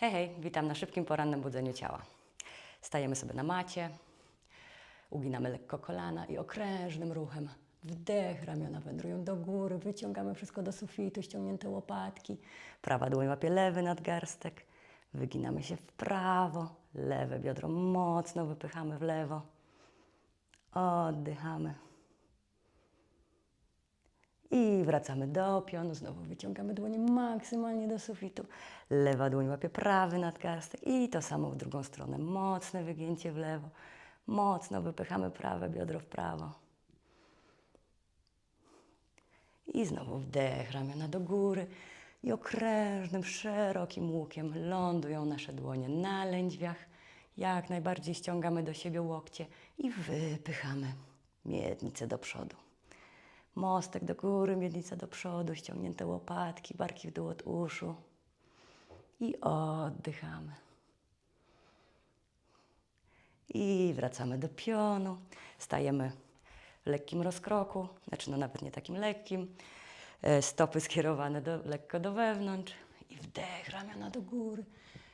Hej, hej, witam na szybkim porannym budzeniu ciała. Stajemy sobie na macie, uginamy lekko kolana i okrężnym ruchem wdech, ramiona wędrują do góry, wyciągamy wszystko do sufitu, ściągnięte łopatki, prawa dłoń łapie lewy nadgarstek, wyginamy się w prawo, lewe biodro mocno wypychamy w lewo, oddychamy. I wracamy do pionu, znowu wyciągamy dłonie maksymalnie do sufitu. Lewa dłoń łapie prawy nadgarstek i to samo w drugą stronę. Mocne wygięcie w lewo, mocno wypychamy prawe biodro w prawo. I znowu wdech, ramiona do góry i okrężnym, szerokim łukiem lądują nasze dłonie na lędźwiach. Jak najbardziej ściągamy do siebie łokcie i wypychamy miednicę do przodu. Mostek do góry, miednica do przodu, ściągnięte łopatki, barki w dół od uszu. I oddychamy. I wracamy do pionu. Stajemy w lekkim rozkroku, znaczy no nawet nie takim lekkim. E, Stopy skierowane do, lekko do wewnątrz. I wdech, ramiona do góry.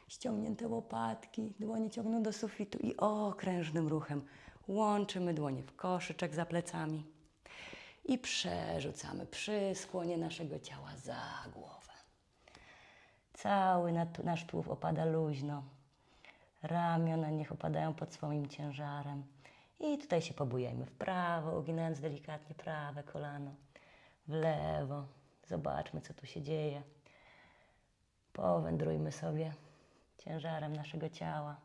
Ściągnięte łopatki, dłonie ciągną do sufitu i okrężnym ruchem łączymy dłonie w koszyczek za plecami i przerzucamy przy skłonie naszego ciała za głowę. Cały nasz tułów opada luźno. Ramiona niech opadają pod swoim ciężarem. I tutaj się pobujajmy w prawo, uginając delikatnie prawe kolano. W lewo. Zobaczmy, co tu się dzieje. Powędrujmy sobie ciężarem naszego ciała.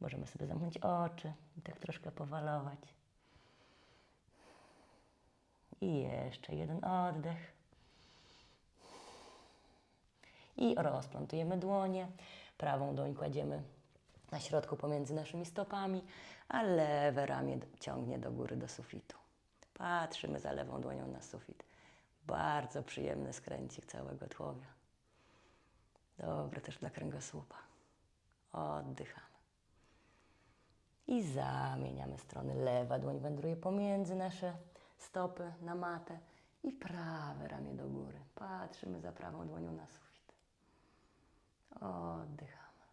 Możemy sobie zamknąć oczy i tak troszkę powalować. I jeszcze jeden oddech. I rozplątujemy dłonie. Prawą dłoń kładziemy na środku pomiędzy naszymi stopami, a lewe ramię ciągnie do góry do sufitu. Patrzymy za lewą dłonią na sufit. Bardzo przyjemny skręcik całego tułowia. Dobry też dla kręgosłupa. Oddychamy. I zamieniamy strony. Lewa dłoń wędruje pomiędzy nasze stopy na matę i prawe ramię do góry. Patrzymy za prawą dłonią na sufit. Oddychamy.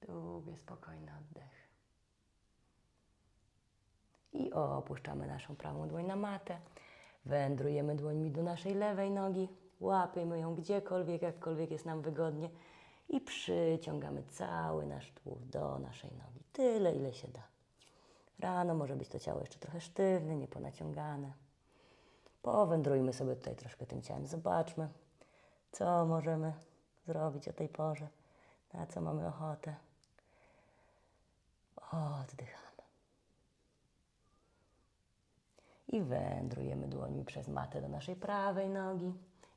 Długie, spokojne oddechy. I opuszczamy naszą prawą dłoń na matę. Wędrujemy dłońmi do naszej lewej nogi. Łapiemy ją gdziekolwiek, jakkolwiek jest nam wygodnie. I przyciągamy cały nasz tułów do naszej nogi. Tyle, ile się da. Rano może być to ciało jeszcze trochę sztywne, nieponaciągane. Powędrujmy sobie tutaj troszkę tym ciałem. Zobaczmy, co możemy zrobić o tej porze, na co mamy ochotę. Oddychamy. I wędrujemy dłońmi przez matę do naszej prawej nogi.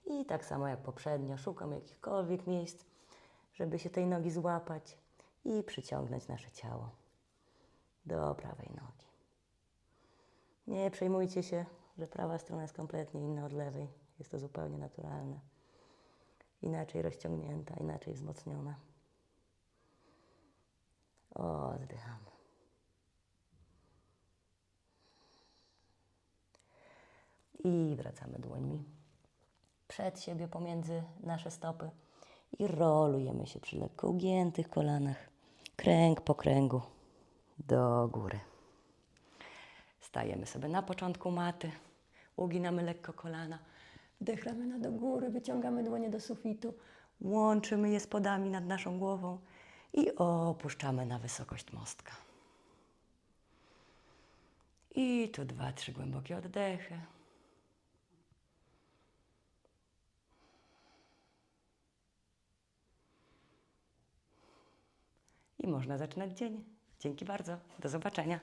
I tak samo jak poprzednio, szukam jakichkolwiek miejsc, żeby się tej nogi złapać i przyciągnąć nasze ciało do prawej nogi. Nie przejmujcie się, że prawa strona jest kompletnie inna od lewej. Jest to zupełnie naturalne. Inaczej rozciągnięta, inaczej wzmocniona. Oddychamy. I wracamy dłońmi przed siebie, pomiędzy nasze stopy i rolujemy się przy lekko ugiętych kolanach, kręg po kręgu do góry. Stajemy sobie na początku maty, uginamy lekko kolana, wdech ramiona do góry, wyciągamy dłonie do sufitu, łączymy je spodami nad naszą głową i opuszczamy na wysokość mostka. I tu dwa, trzy głębokie oddechy. I można zaczynać dzień. Dzięki bardzo. Do zobaczenia.